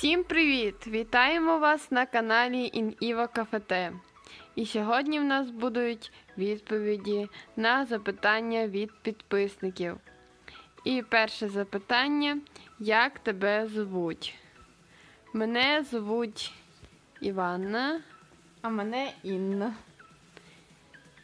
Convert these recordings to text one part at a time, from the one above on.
Всім привіт! Вітаємо вас на каналі Ініва Кафете. І сьогодні в нас будуть відповіді на запитання від підписників. І перше запитання: як тебе звуть? Мене звуть Іванна, А мене Інна.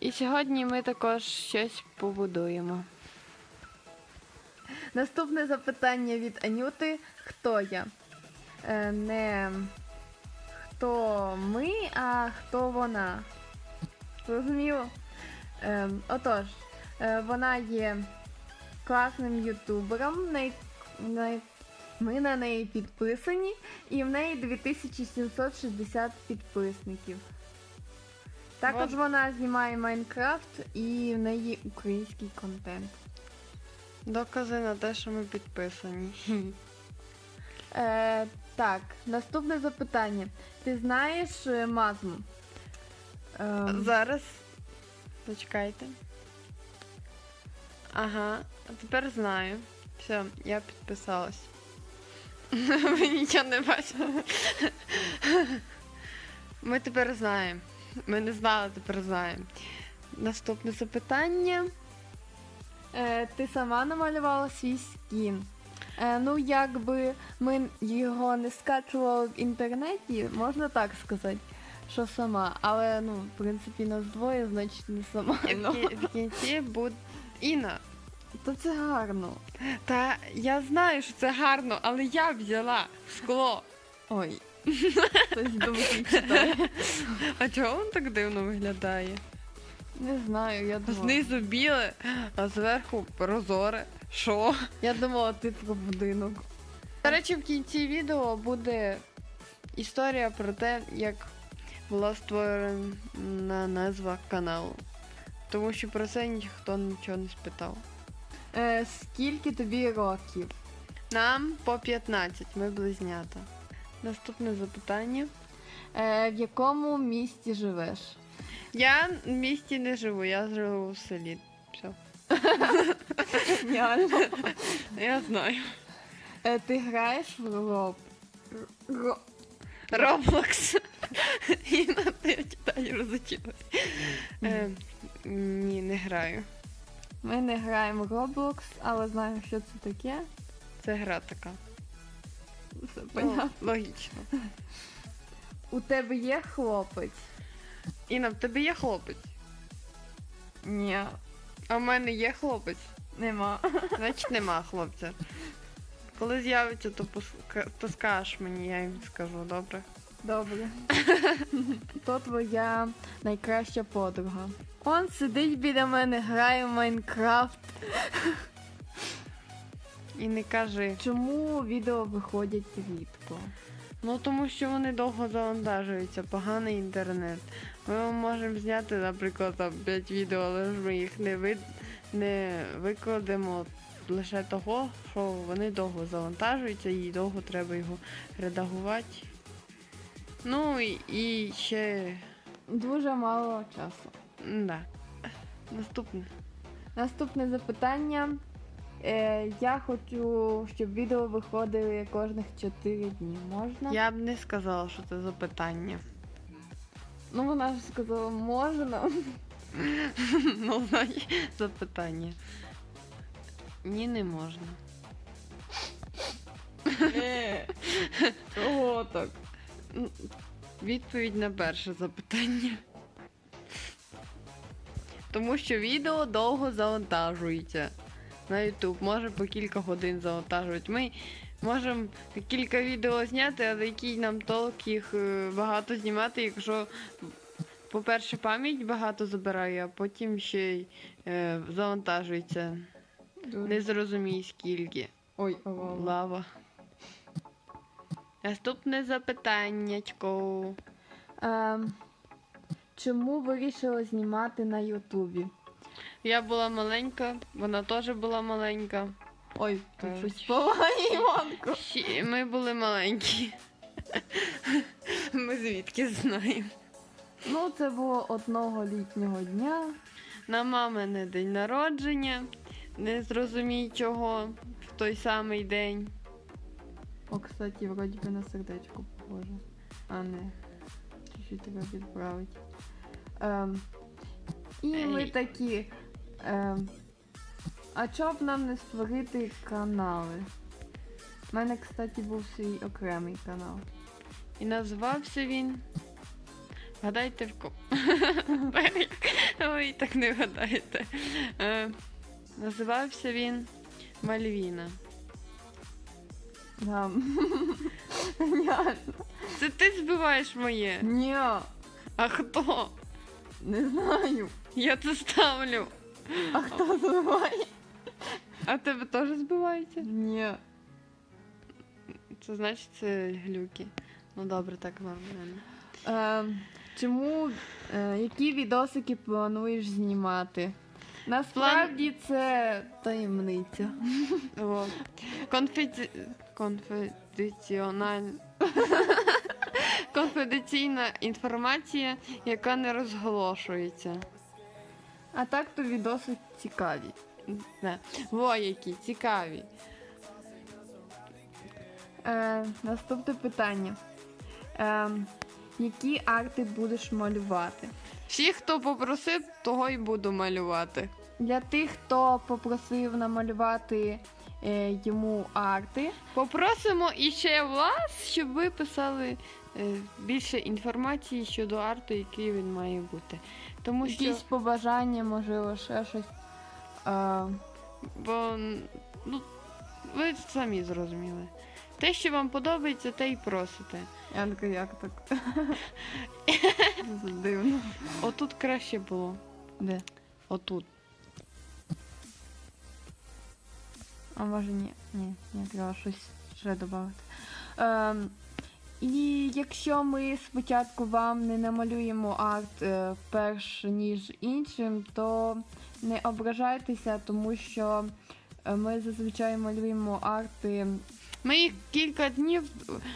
і сьогодні ми також щось побудуємо. Наступне запитання від Анюти: хто я? Е, не хто ми, а хто вона. Зрозуміло? Е, отож, е, вона є класним ютубером. Ми на неї підписані, і в неї 2760 підписників. Також Вот. вона знімає Майнкрафт і в неї український контент. Докази на те, що ми підписані. Так, наступне запитання. Ти знаєш е, мазму? Е, Зараз. Почекайте. Ага, тепер знаю. Все, я підписалась. Ви нічого не бачили. Ми тепер знаємо. Ми не знали, тепер знаємо. Наступне запитання. е, ти сама намалювала свій скін. Е, ну, якби ми його не скачували в інтернеті, можна так сказати, що сама. Але ну, в принципі, нас двоє, значить не сама. І в, Ну, кі- в кінці буде Інна. то це гарно. Та я знаю, що це гарно, але я взяла скло. Ой. Хтось думки читає. А чого він так дивно виглядає? Не знаю, я думала. Знизу біле, а зверху прозоре. Що? Я думала, ти про будинок. До речі, в кінці відео буде історія про те, як була створена назва каналу. Тому що про це ніхто нічого не спитав. Е, скільки тобі років? Нам по 15, ми близнята. Наступне запитання. Е, в якому місті живеш? Я в місті не живу, я живу в селі. Все. Геніально. Я знаю. Е, ти граєш в роб... Ро... Роблокс. І на те я читаю розучилась. Е, ні, не граю. Ми не граємо в Roblox, але знаємо, що це таке. Це гра така. Все Ну, понятно. логічно. У тебе є хлопець? Іна, в тебе є хлопець? Ні, А в мене є хлопець. нема. Значить нема хлопця. Коли з'явиться, то, пуска- то скажеш мені, я їм скажу, добре. Добре. То твоя найкраща подруга. Он сидить біля мене, грає в Майнкрафт. І не кажи. Чому відео виходять рідко? Ну тому що вони довго завантажуються, поганий інтернет. Ми можемо зняти, наприклад, там 5 відео, але ж ми їх не, ви... не викладемо лише того, що вони довго завантажуються і довго треба його редагувати. Ну і, і ще. Дуже мало часу. Да. Наступне. Наступне запитання. Е, я хочу, щоб відео виходили кожних 4 дні. Можна? Я б не сказала, що це запитання. Ну вона ж сказала, можна. Ну, значить, запитання. Ні, не можна. Чого так? Відповідь на перше запитання. Тому що відео довго завантажується на YouTube. Може по кілька годин завантажувати. Ми можемо кілька відео зняти, але який нам толк їх е, багато знімати, якщо, по-перше, пам'ять багато забирає, а потім ще й е, завантажується. Не зрозумій скільки. Ой, лава. Лава. Наступне запитаннячко. Ем, чому вирішила знімати на Ютубі? Я була маленька, вона теж була маленька. Ой, тут Е, щось палає, Іванко. Всі- Ми були маленькі. Ми звідки знаємо. Ну, це було одного літнього дня. На мамине день народження. Не зрозумій чого в той самий день. О, кстати, вроді би на сердечко похоже. А не. Чуть-чуть треба відправити. Ем, і ми такі. Ем, а чого б нам не створити канали? У мене, кстати, був свій окремий канал. І називався він. Гадайте в кого. Ой, так не гадаєте. Е, називався він Мальвіна. Да. Це ти збиваєш моє. Ні, А хто? не знаю. Я це ставлю. А хто збиває? А тебе теж збивається? Ні. Це значить це глюки. Ну добре, так нормально. Ем, чому, е, які відосики плануєш знімати? Насправді це таємниця. О. Конфіденціональ... Конфіденційна інформація, яка не розголошується. А так то відоси цікаві. Не. Во які цікаві. Е, наступне питання. Е, які арти будеш малювати? Всі, хто попросив, того й буду малювати. Для тих, хто попросив намалювати е, йому арти, Попросимо іще вас, щоб ви писали більше інформації щодо арту, який він має бути. Тому що, якісь побажання, можливо, ще щось. Е, бо ну, ви самі зрозуміли. Те, що вам подобається, те й просите. я така, як так? Дивно. Отут краще було. Де? Отут. А може ні, ні, ні, треба щось ще додати. Ем, і якщо ми спочатку вам не намалюємо арт е, перш ніж іншим, то не ображайтеся, тому що е, ми зазвичай малюємо арти. Ми їх кілька днів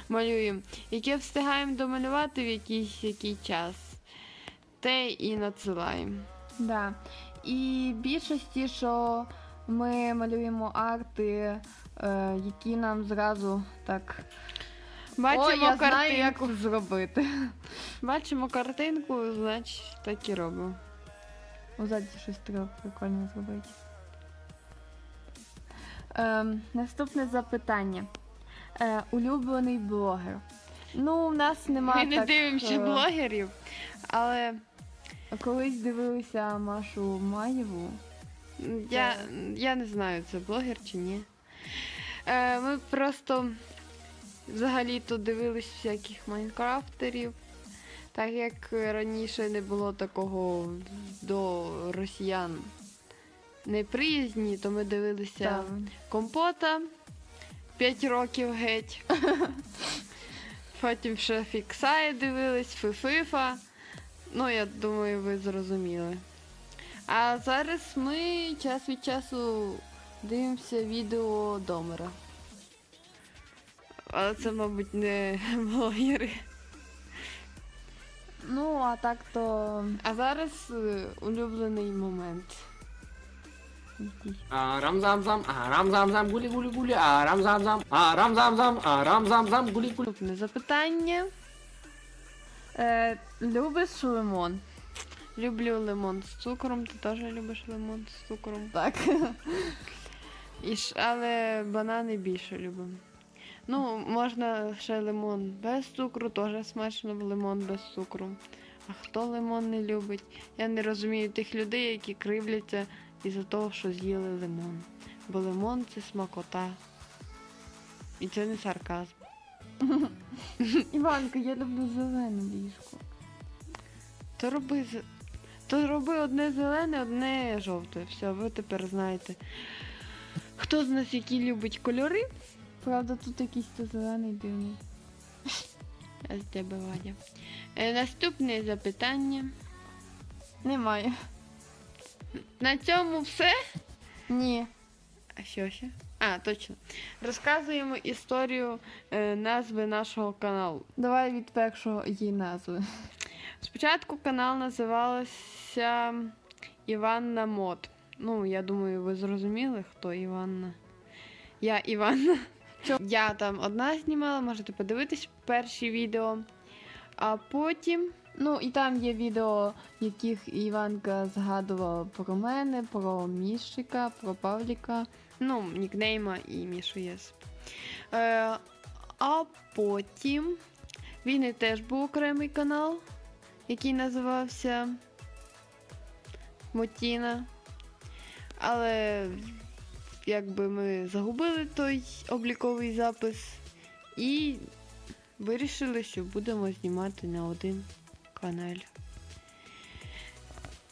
малюємо, яке встигаємо домалювати в якийсь який час. Те і надсилаємо. Да. І більшості, що ми малюємо арти, е, які нам зразу так. Бачимо О, я знаю, картинку. як зробити. Бачимо картинку, значить так і робимо. Озаді щось треба прикольно зробити. Ем, наступне запитання. Е, улюблений блогер. Ну, у нас немає. Ми не так, дивимося е, блогерів, але Колись дивилися Машу Маєву. я, я не знаю, це блогер чи ні. Е, ми просто взагалі-то дивились всяких майнкрафтерів. Так як раніше не було такого до росіян неприязні, то ми дивилися Так. компота 5 років геть. Потім ще фіксає дивились, фифифа. Ну, я думаю, ви зрозуміли. А зараз ми час від часу дивимося відео Домера. Але це, мабуть, не блогери. Ну, а так то. А зараз е, улюблений момент. якийсь. Арам зам зам, арам зам зам, гулі гулі гулі, арам зам зам, арам зам зам, арам зам зам, гулі гулі. Наступне запитання. Е, любиш лимон? Люблю лимон з цукром. Ти теж любиш лимон з цукром. Так. І ж, але банани більше любимо. Ну, можна ще лимон без цукру, теж смачно лимон без цукру. А хто лимон не любить? Я не розумію тих людей, які кривляться із-за того, що з'їли лимон. Бо лимон це смакота. І це не сарказм. Іванка, я люблю зелене ліжко. То роби, з- то роби одне зелене, одне жовте. Все, ви тепер знаєте. Хто з нас які любить кольори? Правда, тут якийсь то зелений дивний. З тебе Вадя. Е, наступне запитання. Немає. На цьому все. Ні. А що ще? А, точно. Розказуємо історію е, назви нашого каналу. Давай від першого її назви. Спочатку канал називався Іванна Мод. Ну, я думаю, ви зрозуміли, хто Іванна. Я Іванна. Я там одна знімала, можете подивитись перші відео. А потім Ну і там є відео, яких Іванка згадувала про мене, про Мішика, про Павліка. ну, нікнейма і Мішу Єс. Е, а потім в Війни теж був окремий канал, який називався Мотіна. Але якби ми загубили той обліковий запис і вирішили, що будемо знімати на один канал.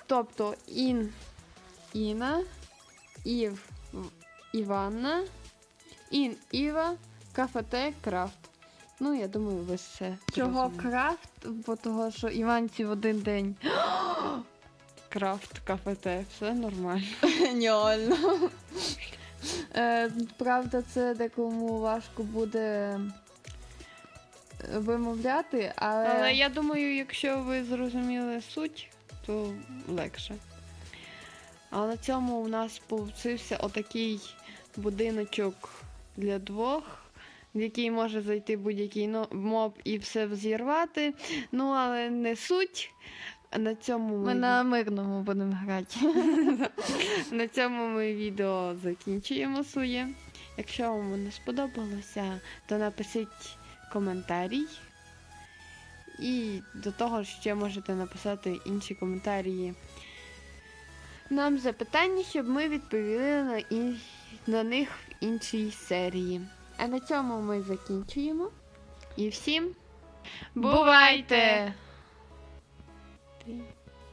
Тобто Ін Іна, Ів Іванна, Ін Іва, Кафете Крафт. Ну, я думаю, ви все. Чого крафт? Бо того, що Іванці в один день. Крафт, кафете, все нормально. Геніально. Е, правда, це декому важко буде е, вимовляти, але, Але я думаю, якщо ви зрозуміли суть, то легше. А на цьому у нас получився отакий будиночок для двох, в який може зайти будь-який моб і все взірвати. Ну, але не суть. На цьому ми на мирному будемо грати. На цьому ми відео закінчуємо своє. Якщо вам воно сподобалося, то напишіть коментарій. І до того ж ще можете написати інші коментарі. Нам запитання, щоб ми відповіли на, і... на них в іншій серії. А на цьому ми закінчуємо. І всім бувайте! Ти-